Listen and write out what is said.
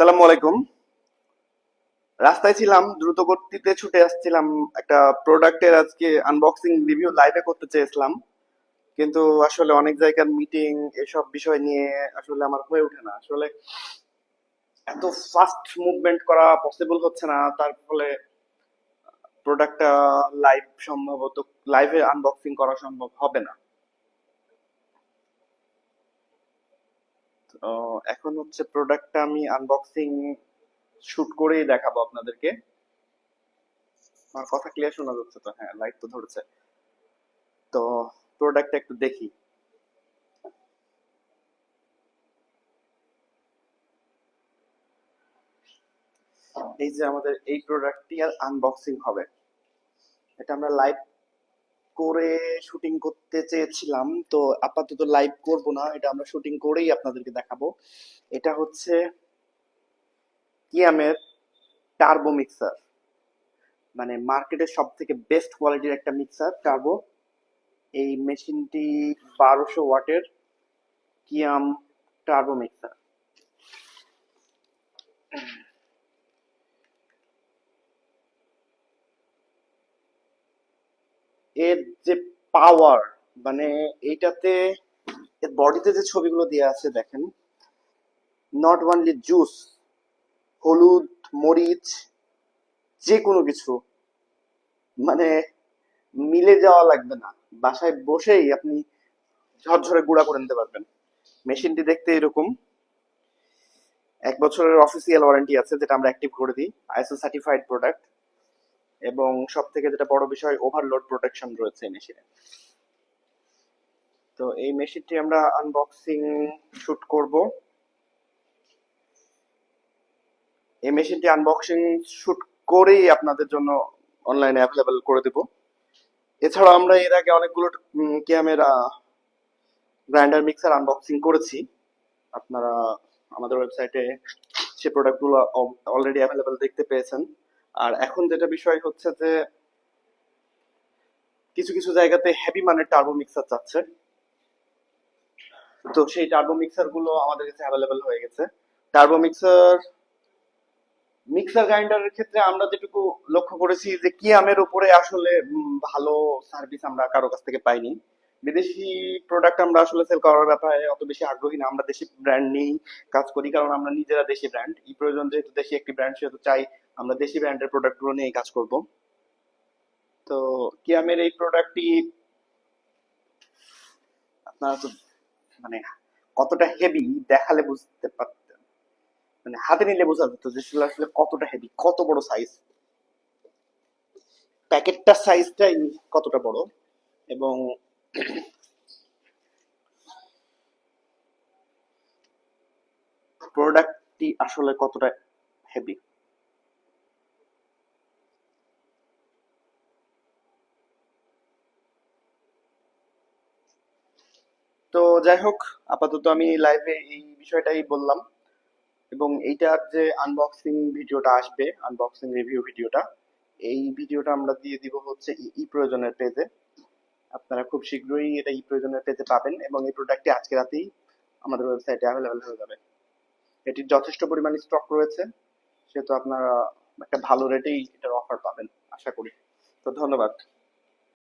সালামু আলাইকুম। রাস্তায় ছিলাম দ্রুত গতিতে ছুটে আসছিলাম একটা প্রোডাক্টের আজকে আনবক্সিং রিভিউ লাইভে করতে চেয়েছিলাম। কিন্তু আসলে অনেক জায়গার মিটিং এসব বিষয় নিয়ে আসলে আমার হয়ে ওঠে না। আসলে এত ফাস্ট মুভমেন্ট করা পসিবল হচ্ছে না। তার ফলে প্রোডাক্টটা লাইভ সম্ভবত লাইভে আনবক্সিং করা সম্ভব হবে না। এখন হচ্ছে প্রোডাক্টটা আমি আনবক্সিং শুট করেই দেখাবো আপনাদেরকে। আমার কথা ক্লিয়ার শোনা যাচ্ছে তো? হ্যাঁ লাইট তো ধরেছে। তো প্রোডাক্টটা একটু দেখি। এই যে আমাদের এই প্রোডাক্টটি আর আনবক্সিং হবে। এটা আমরা লাইভ করে শুটিং করতে চেয়েছিলাম, তো আপাতত লাইভ করব না, এটা আমরা শুটিং করেই আপনাদেরকে দেখাবো। এটা হচ্ছে কিয়ামের টার্বো মিক্সার মানে মার্কেটের সব থেকে বেস্ট কোয়ালিটির একটা মিক্সার টার্বো এই মেশিনটি বারোশো ওয়াটের কিয়াম টার্বো মিক্সার এর যে পাওয়ার মানে এইটাতে এর বডিতে যে ছবিগুলো দেওয়া আছে দেখেন নট অনলি জুস হলুদ, মরিচ যে কোনো কিছু মানে মিলে যাওয়া লাগবে না। বাসায় বসেই আপনি ঝরঝরে গুঁড়া করে নিতে পারবেন। মেশিনটি দেখতে এরকম। এক বছরের অফিসিয়াল ওয়ারেন্টি আছে, যেটা আমরা অ্যাক্টিভ করে দিই আইসো সার্টিফাইড প্রোডাক্ট এবং সব থেকে যেটা বড় বিষয় ওভারলোড প্রোটেকশন রয়েছে মেশিনে তো এই মেশিনটি আমরা আনবক্সিং শুট করব। এই মেশিনটি আনবক্সিং শুট করেই আপনাদের জন্য অনলাইনে অ্যাভেলেবেল করে দেব। এছাড়া আমরা এর আগে অনেকগুলো ক্যামেরা গ্রাইন্ডার মিক্সার আনবক্সিং করেছি। আপনারা আমাদের ওয়েবসাইটে সে প্রোডাক্টগুলো অলরেডি অ্যাভেলেবেল দেখতে পেয়েছেন। আর এখন যেটা বিষয় হচ্ছে যে কিছু কিছু জায়গাতে হেভি মানের টার্বো মিক্সার চাচ্ছে তো সেই টার্বো মিক্সারগুলো আমাদের কাছে অ্যাভেলেবেল হয়ে গেছে। টার্বো মিক্সার মিক্সার গ্রাইন্ডারের ক্ষেত্রে আমরা যেটুকু লক্ষ্য করেছি যে কি আমের উপরে আসলে ভালো সার্ভিস আমরা কারও কাছ থেকে পাইনি। বিদেশি প্রোডাক্ট আমরা আসলে সেল করার ব্যাপারে অত বেশি আগ্রহী না। আমরা দেশি ব্র্যান্ড নিয়েই কাজ করি, কারণ আমরা নিজেরা দেশি ব্র্যান্ড এই প্রয়োজন যেহেতু দেশি একটি ব্র্যান্ড সেহেতু চাই আমরা দেশি ব্র্যান্ডের প্রোডাক্টগুলো নিয়েই কাজ করব। তো কিয়ামের এই প্রোডাক্টটি আপনারা তো মানে কতটা হেভি দেখালে বুঝতে পারতেন। মানে হাতে নিলে বোঝা যেত যে সেগুলো আসলে কতটা হেভি কত বড় সাইজ প্যাকেটটার সাইজটাই কতটা বড়? এবং প্রোডাক্টটি আসলে কতটা হেভি তো যাই হোক, আপাতত আমি লাইভে এই বিষয়টাই বললাম এবং এইটার যে আনবক্সিং ভিডিওটা আসবে আনবক্সিং রিভিউ ভিডিওটা, এই ভিডিওটা আমরা দিয়ে দিব হচ্ছে ই প্রয়োজনের পেজে আপনারা খুব শীঘ্রই এটা ই প্রয়োজনে পেতে পাবেন এবং এই প্রোডাক্টটি আজকে রাতেই আমাদের ওয়েবসাইটে অ্যাভেলেবেল হয়ে যাবে। এটির যথেষ্ট পরিমাণে স্টক রয়েছে, সেহেতু আপনারা একটা ভালো রেটেই এটার অফার পাবেন, আশা করি। তো ধন্যবাদ।